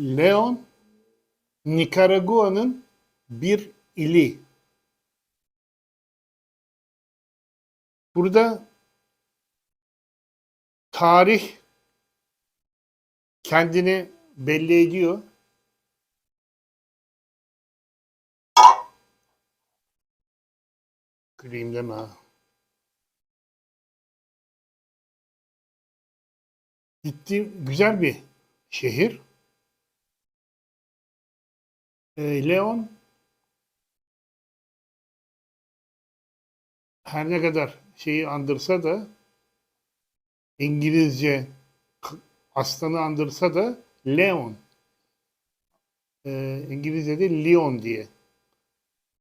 Leon, Nikaragua'nın bir ili. Burada tarih kendini belli ediyor. Kırayım deme ha. Gitti güzel bir şehir. Ee, Leon her ne kadar şeyi andırsa da İngilizce aslanı andırsa da Leon. Ee, İngilizce'de Leon diye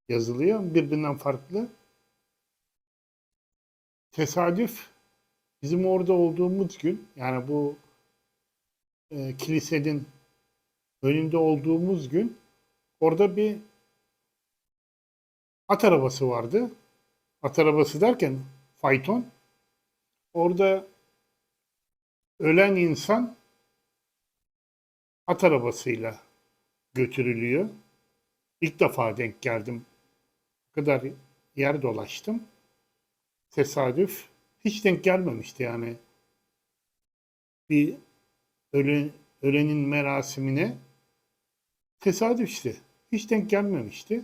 yazılıyor. Birbirinden farklı. Tesadüf bizim orada olduğumuz gün yani bu e, kilisenin önünde olduğumuz gün orada bir at arabası vardı. At arabası derken fayton. Orada ölen insan at arabasıyla götürülüyor. İlk defa denk geldim. O kadar yer dolaştım. Tesadüf. Hiç denk gelmemişti yani. Bir ölen, ölenin merasimine tesadüf işte. Hiç denk gelmemişti.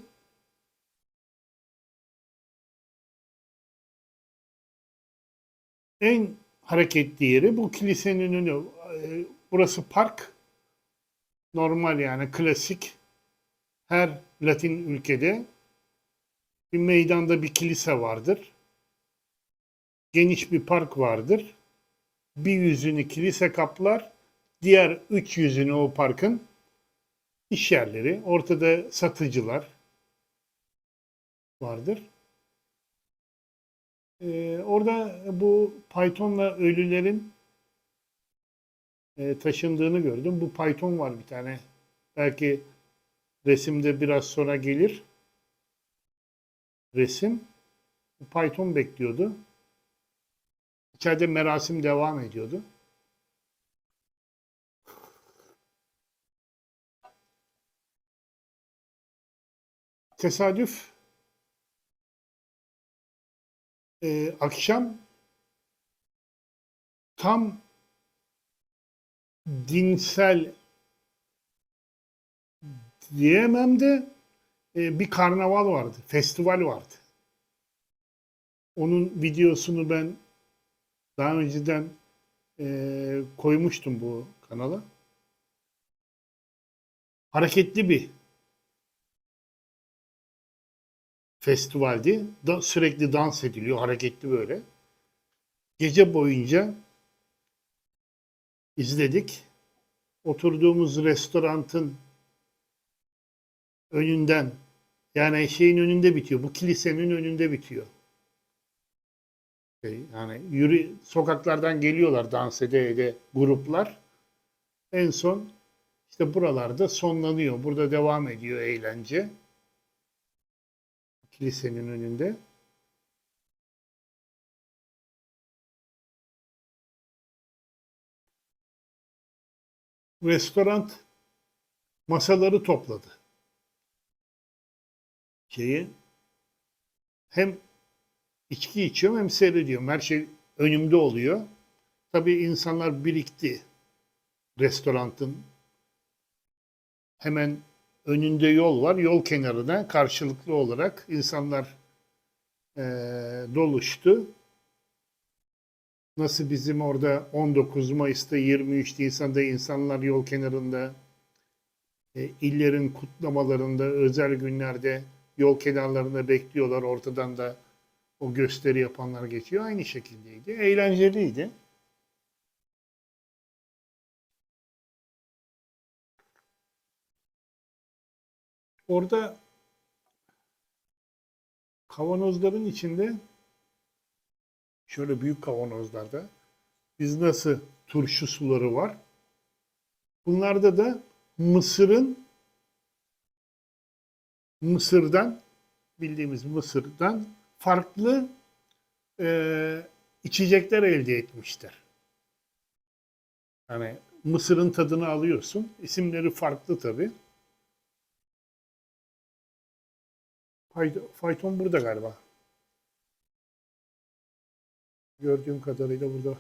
En hareketli yeri bu kilisenin önü. Ee, Burası park. Normal yani klasik. Her Latin ülkede bir meydanda bir kilise vardır. Geniş bir park vardır. Bir yüzünü kilise kaplar. Diğer üç yüzünü o parkın iş yerleri. Ortada satıcılar vardır. Ee, orada bu Python'la ölülerin e, taşındığını gördüm. Bu Python var bir tane. Belki resimde biraz sonra gelir. Resim. Python bekliyordu. İçeride merasim devam ediyordu. Tesadüf e, akşam tam dinsel diyemem de e, bir karnaval vardı, festival vardı. Onun videosunu ben daha önceden e, koymuştum bu kanala. Hareketli bir festivaldi. Da, sürekli dans ediliyor, hareketli böyle. Gece boyunca izledik. Oturduğumuz restoranın önünden yani şeyin önünde bitiyor. Bu kilisenin önünde bitiyor. Şey, yani yürü sokaklardan geliyorlar dans ede ede gruplar. En son işte buralarda sonlanıyor. Burada devam ediyor eğlence. Kilisenin önünde. Restoran masaları topladı. Şeyi hem içki içiyorum hem seyrediyorum. Her şey önümde oluyor. Tabii insanlar birikti. Restoranın hemen önünde yol var. Yol kenarına karşılıklı olarak insanlar eee, doluştu. Nasıl bizim orada 19 Mayıs'ta 23 Nisan'da insanlar yol kenarında e, illerin kutlamalarında özel günlerde yol kenarlarında bekliyorlar. Ortadan da o gösteri yapanlar geçiyor. Aynı şekildeydi. Eğlenceliydi. Orada kavanozların içinde şöyle büyük kavanozlarda biz nasıl turşu suları var. Bunlarda da Mısır'ın Mısır'dan bildiğimiz Mısır'dan farklı e, içecekler elde etmişler. Yani Mısır'ın tadını alıyorsun. İsimleri farklı tabi. Fayton burada galiba. Gördüğüm kadarıyla burada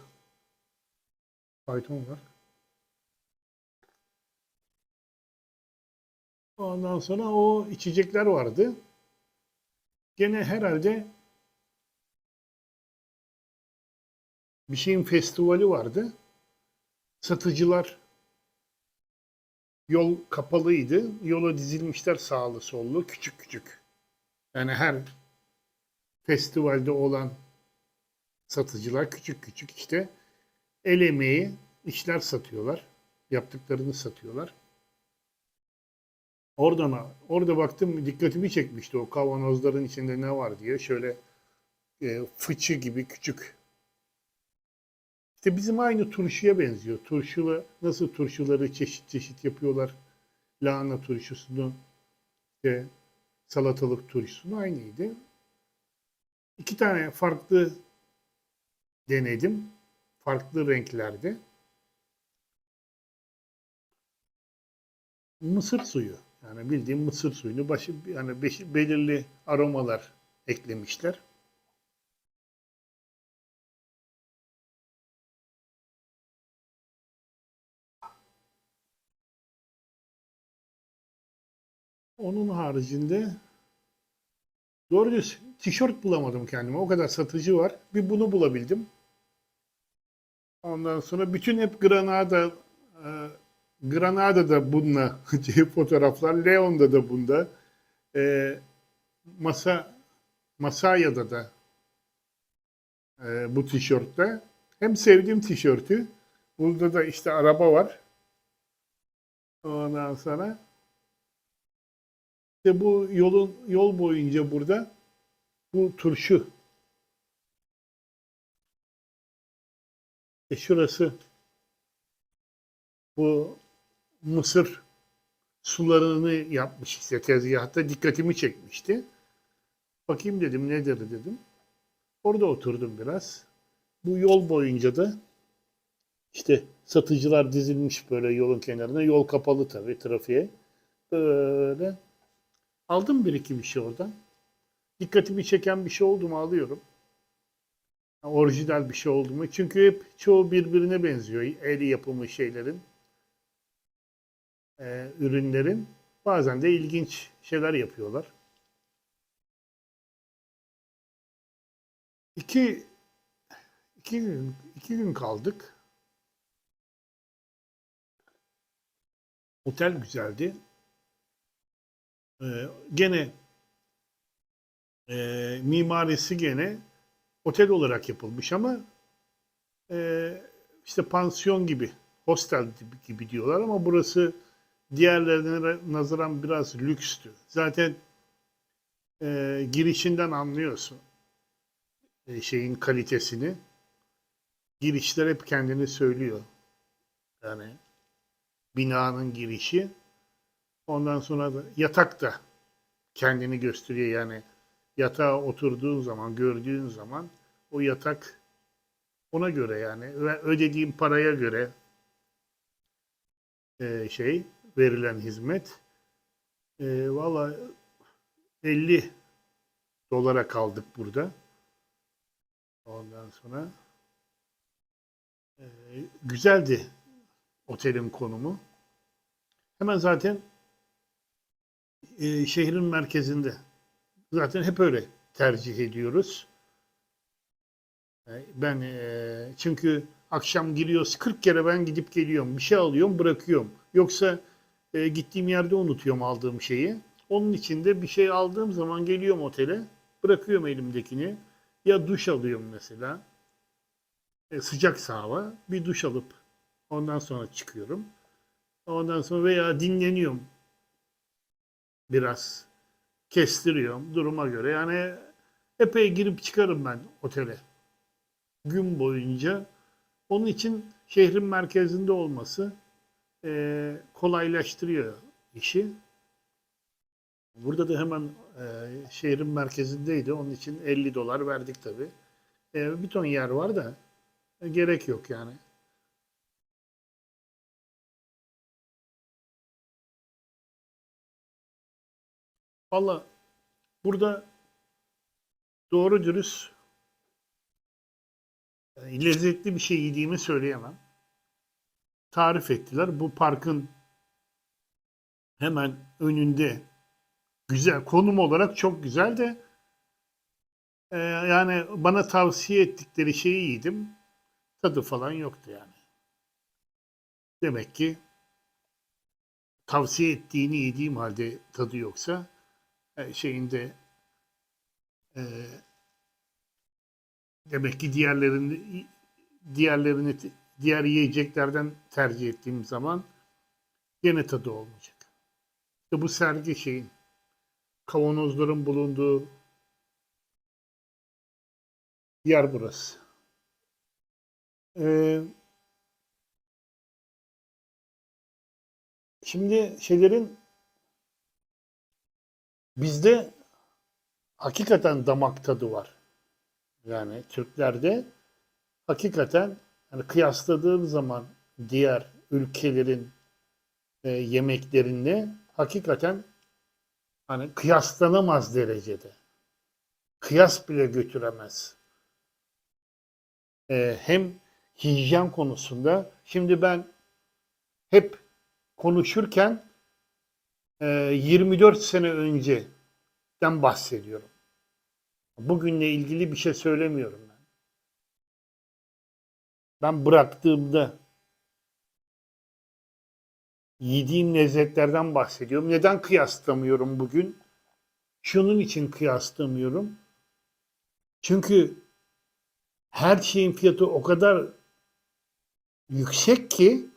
fayton var. Ondan sonra o içecekler vardı. Gene herhalde bir şeyin festivali vardı. Satıcılar yol kapalıydı. Yola dizilmişler sağlı sollu küçük küçük. Yani her festivalde olan satıcılar küçük küçük işte el emeği işler satıyorlar. Yaptıklarını satıyorlar. Oradan orada baktım dikkatimi çekmişti o kavanozların içinde ne var diye. Şöyle e, fıçı gibi küçük. İşte bizim aynı turşuya benziyor. Turşula nasıl turşuları çeşit çeşit yapıyorlar. Lahana turşusunu, işte salatalık turşusunu aynıydı. İki tane farklı denedim. Farklı renklerde. Mısır suyu. Yani bildiğim mısır suyunu başı yani belirli aromalar eklemişler. Onun haricinde doğru düz tişört bulamadım kendime. O kadar satıcı var. Bir bunu bulabildim. Ondan sonra bütün hep Granada e, Granada'da bununla fotoğraflar. Leon'da da bunda. E, Masa Masaya'da da e, bu tişörtte. Hem sevdiğim tişörtü. Burada da işte araba var. Ondan sonra işte bu yolun yol boyunca burada bu turşu e şurası bu mısır sularını yapmış işte tezgahta dikkatimi çekmişti. Bakayım dedim nedir dedim. Orada oturdum biraz. Bu yol boyunca da işte satıcılar dizilmiş böyle yolun kenarına. Yol kapalı tabii trafiğe. Böyle aldım bir iki bir şey oradan. Dikkatimi çeken bir şey oldu mu alıyorum. Orijinal bir şey oldu mu? Çünkü hep çoğu birbirine benziyor. El yapımı şeylerin e, ürünlerin bazen de ilginç şeyler yapıyorlar. İki, iki, gün, iki gün kaldık. Otel güzeldi. Ee, gene e, mimarisi gene otel olarak yapılmış ama e, işte pansiyon gibi, hostel gibi diyorlar ama burası diğerlerine nazaran biraz lükstü. Zaten e, girişinden anlıyorsun e, şeyin kalitesini. Girişler hep kendini söylüyor. Yani binanın girişi. Ondan sonra da yatak da kendini gösteriyor. Yani yatağa oturduğun zaman, gördüğün zaman o yatak ona göre yani ödediğin paraya göre e, şey verilen hizmet. E, Valla 50 dolara kaldık burada. Ondan sonra e, güzeldi otelin konumu. Hemen zaten e, şehrin merkezinde. Zaten hep öyle tercih ediyoruz. E, ben e, çünkü akşam giriyoruz 40 kere ben gidip geliyorum. Bir şey alıyorum bırakıyorum. Yoksa e, gittiğim yerde unutuyorum aldığım şeyi. Onun için de bir şey aldığım zaman geliyorum otele. Bırakıyorum elimdekini. Ya duş alıyorum mesela. E, sıcak hava. Bir duş alıp ondan sonra çıkıyorum. Ondan sonra veya dinleniyorum. Biraz kestiriyorum duruma göre. Yani epey girip çıkarım ben otele. Gün boyunca. Onun için şehrin merkezinde olması e, kolaylaştırıyor işi. Burada da hemen e, şehrin merkezindeydi. Onun için 50 dolar verdik tabii. E, bir ton yer var da e, gerek yok yani. Valla burada doğru dürüst e, lezzetli bir şey yediğimi söyleyemem. Tarif ettiler. Bu parkın hemen önünde güzel konum olarak çok güzel de e, yani bana tavsiye ettikleri şeyi yedim. Tadı falan yoktu yani. Demek ki tavsiye ettiğini yediğim halde tadı yoksa şeyinde e, demek ki diğerlerini diğerlerini diğer yiyeceklerden tercih ettiğim zaman gene tadı olmayacak. İşte bu sergi şeyin kavanozların bulunduğu yer burası. Ee, şimdi şeylerin bizde hakikaten damak tadı var. Yani Türklerde hakikaten yani kıyasladığım zaman diğer ülkelerin e, yemeklerine hakikaten hani kıyaslanamaz derecede. Kıyas bile götüremez. E, hem hijyen konusunda şimdi ben hep konuşurken 24 sene önceden bahsediyorum. Bugünle ilgili bir şey söylemiyorum ben. Ben bıraktığımda yediğim lezzetlerden bahsediyorum. Neden kıyaslamıyorum bugün? Şunun için kıyaslamıyorum. Çünkü her şeyin fiyatı o kadar yüksek ki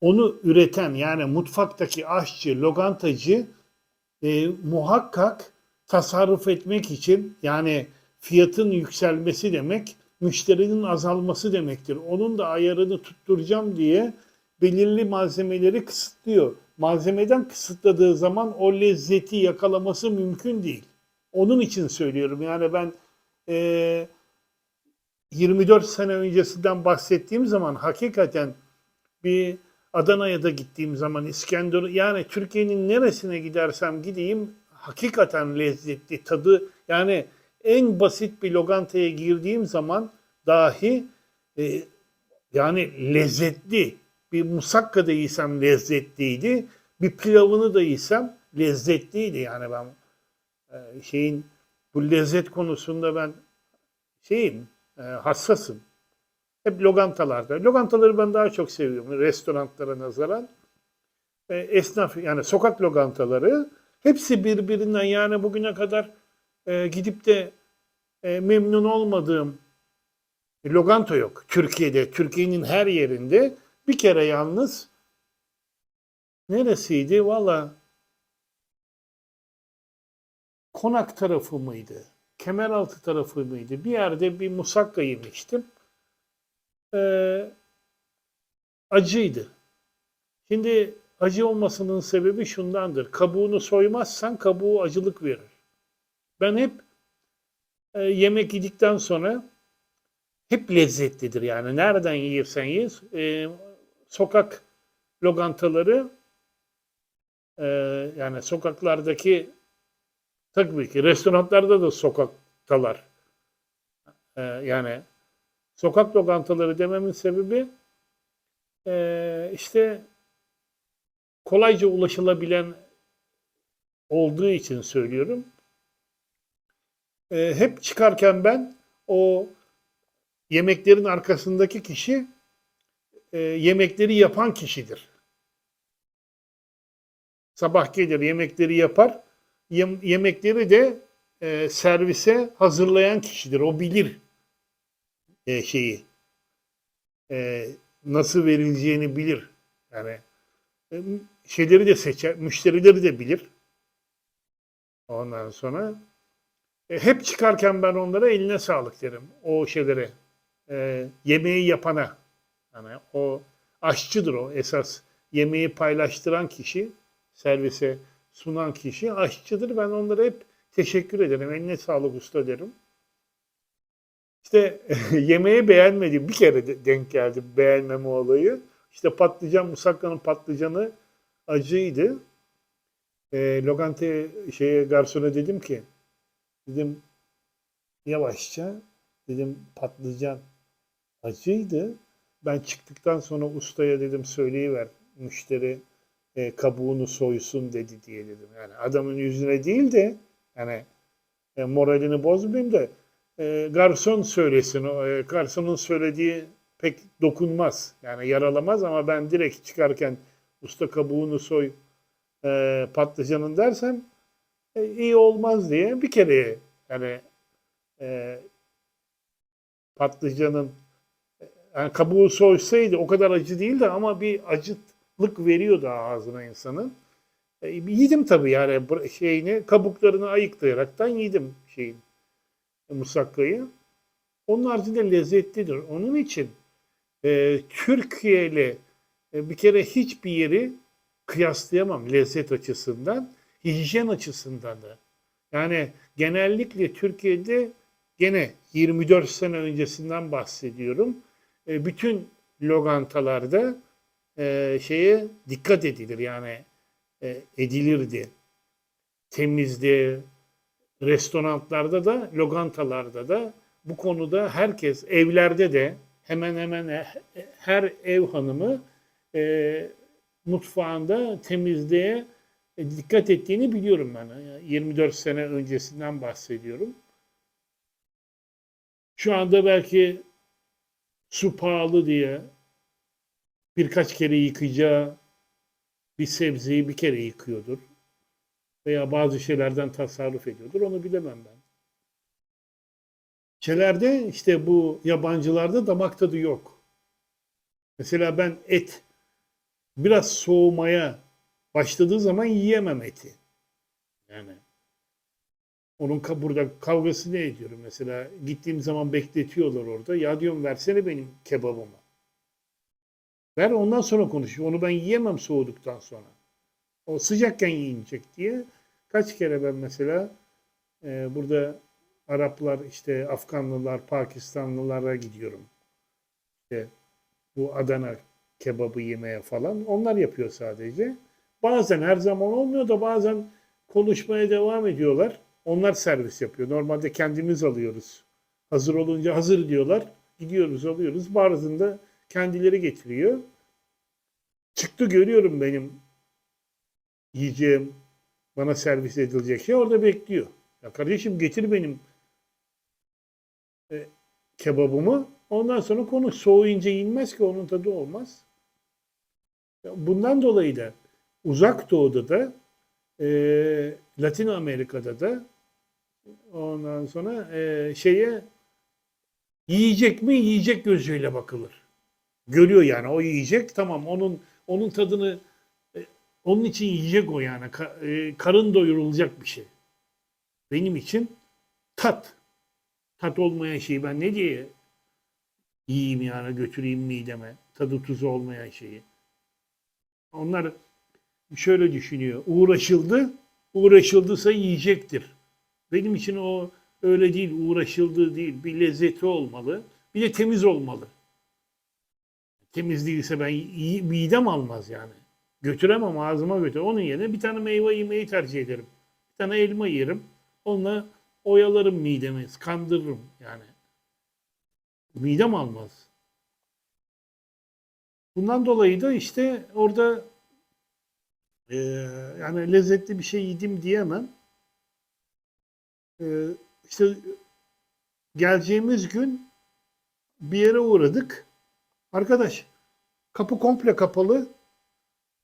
onu üreten yani mutfaktaki aşçı, lokantacı e, muhakkak tasarruf etmek için yani fiyatın yükselmesi demek müşterinin azalması demektir. Onun da ayarını tutturacağım diye belirli malzemeleri kısıtlıyor. Malzemeden kısıtladığı zaman o lezzeti yakalaması mümkün değil. Onun için söylüyorum. Yani ben e, 24 sene öncesinden bahsettiğim zaman hakikaten bir Adana'ya da gittiğim zaman İskenderun yani Türkiye'nin neresine gidersem gideyim hakikaten lezzetli tadı yani en basit bir lokantaya girdiğim zaman dahi e, yani lezzetli bir musakka da yesem lezzetliydi bir pilavını da yesem lezzetliydi yani ben e, şeyin bu lezzet konusunda ben şeyim e, hassasım. Hep lokantalarda. Lokantaları ben daha çok seviyorum restoranlara nazaran. E, esnaf yani sokak lokantaları hepsi birbirinden yani bugüne kadar e, gidip de e, memnun olmadığım lokanta yok Türkiye'de. Türkiye'nin her yerinde bir kere yalnız neresiydi? Valla konak tarafı mıydı? Kemeraltı tarafı mıydı? Bir yerde bir musakka yemiştim. Ee, acıydı. Şimdi acı olmasının sebebi şundandır. Kabuğunu soymazsan kabuğu acılık verir. Ben hep e, yemek yedikten sonra hep lezzetlidir yani. Nereden yiyirsen ye. E, sokak lokantaları e, yani sokaklardaki tabii ki restoranlarda da sokaktalar. E, yani sokak lokantaları dememin sebebi e, işte kolayca ulaşılabilen olduğu için söylüyorum. E, hep çıkarken ben o yemeklerin arkasındaki kişi e, yemekleri yapan kişidir. Sabah gelir yemekleri yapar. Yem, yemekleri de e, servise hazırlayan kişidir. O bilir e, şeyi. E, nasıl verileceğini bilir. Yani e, şeyleri de seçer, müşterileri de bilir. Ondan sonra e, hep çıkarken ben onlara eline sağlık derim. O şeylere. E, yemeği yapana. Yani o aşçıdır o esas. Yemeği paylaştıran kişi, servise sunan kişi aşçıdır. Ben onlara hep teşekkür ederim. Eline sağlık usta derim. İşte yemeği beğenmediğim bir kere de denk geldi beğenmeme olayı. İşte patlıcan, musakkanın patlıcanı acıydı. E, lokanta şeye garsona dedim ki dedim yavaşça dedim patlıcan acıydı. Ben çıktıktan sonra ustaya dedim söyleyiver müşteri e, kabuğunu soysun dedi diye dedim. Yani adamın yüzüne değil de yani e, moralini bozmayayım da e, garson söylesin. E, garsonun söylediği pek dokunmaz. Yani yaralamaz ama ben direkt çıkarken usta kabuğunu soy e, patlıcanın dersem e, iyi olmaz diye bir kere yani patlıcanın yani kabuğu soysaydı o kadar acı değildi ama bir acıtlık veriyordu ağzına insanın. E, yedim tabii yani şeyini kabuklarını ayıklayaraktan yedim şeyin musakkayı. Onun haricinde lezzetlidir. Onun için e, Türkiye ile e, bir kere hiçbir yeri kıyaslayamam lezzet açısından, hijyen açısından da. Yani genellikle Türkiye'de gene 24 sene öncesinden bahsediyorum. E, bütün lokantalarda e, şeye dikkat edilir yani e, edilirdi. Temizliğe, restoranlarda da, lokantalarda da bu konuda herkes evlerde de hemen hemen he- her ev hanımı e, mutfağında temizliğe e, dikkat ettiğini biliyorum ben. Yani 24 sene öncesinden bahsediyorum. Şu anda belki su pahalı diye birkaç kere yıkayacağı bir sebzeyi bir kere yıkıyordur. Veya bazı şeylerden tasarruf ediyordur. Onu bilemem ben. Şeylerde işte bu yabancılarda damak tadı yok. Mesela ben et biraz soğumaya başladığı zaman yiyemem eti. Yani onun burada kavgasını ediyorum. Mesela gittiğim zaman bekletiyorlar orada. Ya diyorum versene benim kebabımı. Ver ondan sonra konuş. Onu ben yiyemem soğuduktan sonra. O sıcakken yiyecek diye. Kaç kere ben mesela e, burada Araplar işte Afganlılar, Pakistanlılara gidiyorum. İşte bu Adana kebabı yemeye falan. Onlar yapıyor sadece. Bazen her zaman olmuyor da bazen konuşmaya devam ediyorlar. Onlar servis yapıyor. Normalde kendimiz alıyoruz. Hazır olunca hazır diyorlar. Gidiyoruz alıyoruz. Bazında kendileri getiriyor. Çıktı görüyorum benim yiyeceğim bana servis edilecek şey orada bekliyor. Ya kardeşim getir benim e, kebabımı. Ondan sonra konuş. Soğuyunca yenmez ki onun tadı olmaz. Ya Bundan dolayı da uzak doğuda da e, Latin Amerika'da da ondan sonra e, şeye yiyecek mi yiyecek gözüyle bakılır. Görüyor yani o yiyecek tamam onun onun tadını onun için yiyecek o yani e, karın doyurulacak bir şey. Benim için tat. Tat olmayan şeyi ben ne diye yiyeyim yani götüreyim mideme. Tadı tuzu olmayan şeyi. Onlar şöyle düşünüyor. Uğraşıldı, uğraşıldıysa yiyecektir. Benim için o öyle değil, uğraşıldığı değil. Bir lezzeti olmalı. Bir de temiz olmalı. Temiz değilse ben midem almaz yani. Götüremem ağzıma götür. Onun yerine bir tane meyve yemeyi tercih ederim. Bir tane elma yerim. Onunla oyalarım midemi, kandırırım yani. Midem almaz. Bundan dolayı da işte orada e, yani lezzetli bir şey yedim diyemem. E, işte geleceğimiz gün bir yere uğradık. Arkadaş kapı komple kapalı.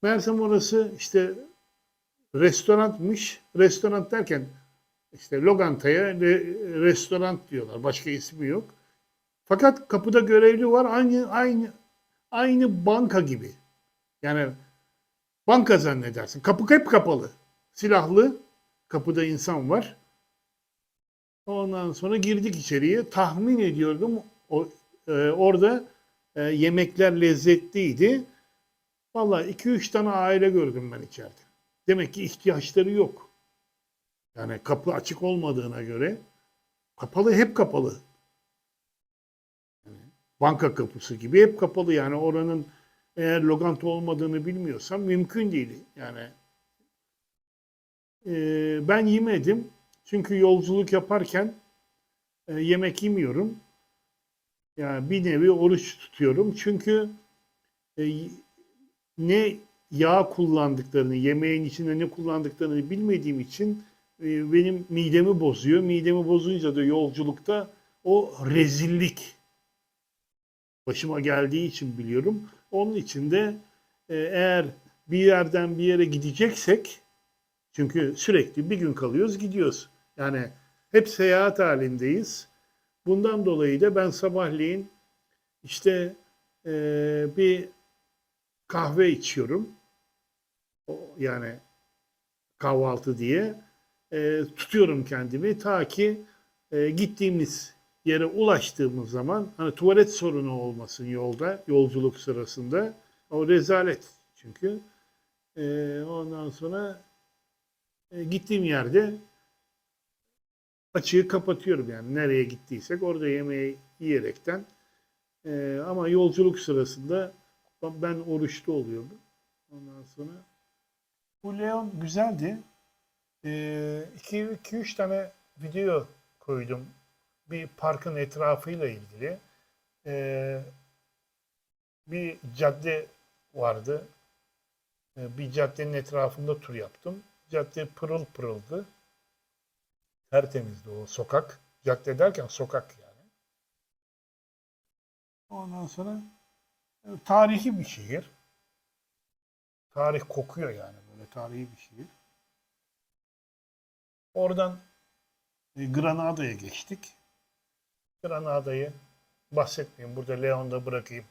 Meğersem orası işte restoranmış. Restoran derken işte lokantaya re- restoran diyorlar. Başka ismi yok. Fakat kapıda görevli var. Aynı aynı aynı banka gibi. Yani banka zannedersin. Kapı hep kapalı. Silahlı. Kapıda insan var. Ondan sonra girdik içeriye. Tahmin ediyordum o, e, orada e, yemekler lezzetliydi. Vallahi 2-3 tane aile gördüm ben içeride. Demek ki ihtiyaçları yok. Yani kapı açık olmadığına göre kapalı hep kapalı. Yani banka kapısı gibi hep kapalı yani oranın eğer lokanta olmadığını bilmiyorsam mümkün değil. Yani Ee, ben yemedim. Çünkü yolculuk yaparken e, yemek yemiyorum. Yani bir nevi oruç tutuyorum. Çünkü e, ne yağ kullandıklarını, yemeğin içinde ne kullandıklarını bilmediğim için e, benim midemi bozuyor. Midemi bozunca da yolculukta o rezillik başıma geldiği için biliyorum. Onun için de e, eğer bir yerden bir yere gideceksek çünkü sürekli bir gün kalıyoruz gidiyoruz. Yani hep seyahat halindeyiz. Bundan dolayı da ben sabahleyin işte e, bir kahve içiyorum. O, yani kahvaltı diye e, tutuyorum kendimi ta ki e, gittiğimiz yere ulaştığımız zaman hani tuvalet sorunu olmasın yolda, yolculuk sırasında. O rezalet çünkü. E, ondan sonra e, gittiğim yerde açığı kapatıyorum yani nereye gittiysek orada yemeği yiyerekten. E, ama yolculuk sırasında ben oruçlu oluyordum. Ondan sonra bu Leon güzeldi. 2-3 tane video koydum. Bir parkın etrafıyla ilgili. Ee, bir cadde vardı. Ee, bir caddenin etrafında tur yaptım. Cadde pırıl pırıldı. Tertemizdi o sokak. Cadde derken sokak yani. Ondan sonra tarihi bir şehir. Tarih kokuyor yani böyle tarihi bir şehir. Oradan e, Granada'ya geçtik. Granada'yı bahsetmeyeyim. Burada Leon'da bırakayım.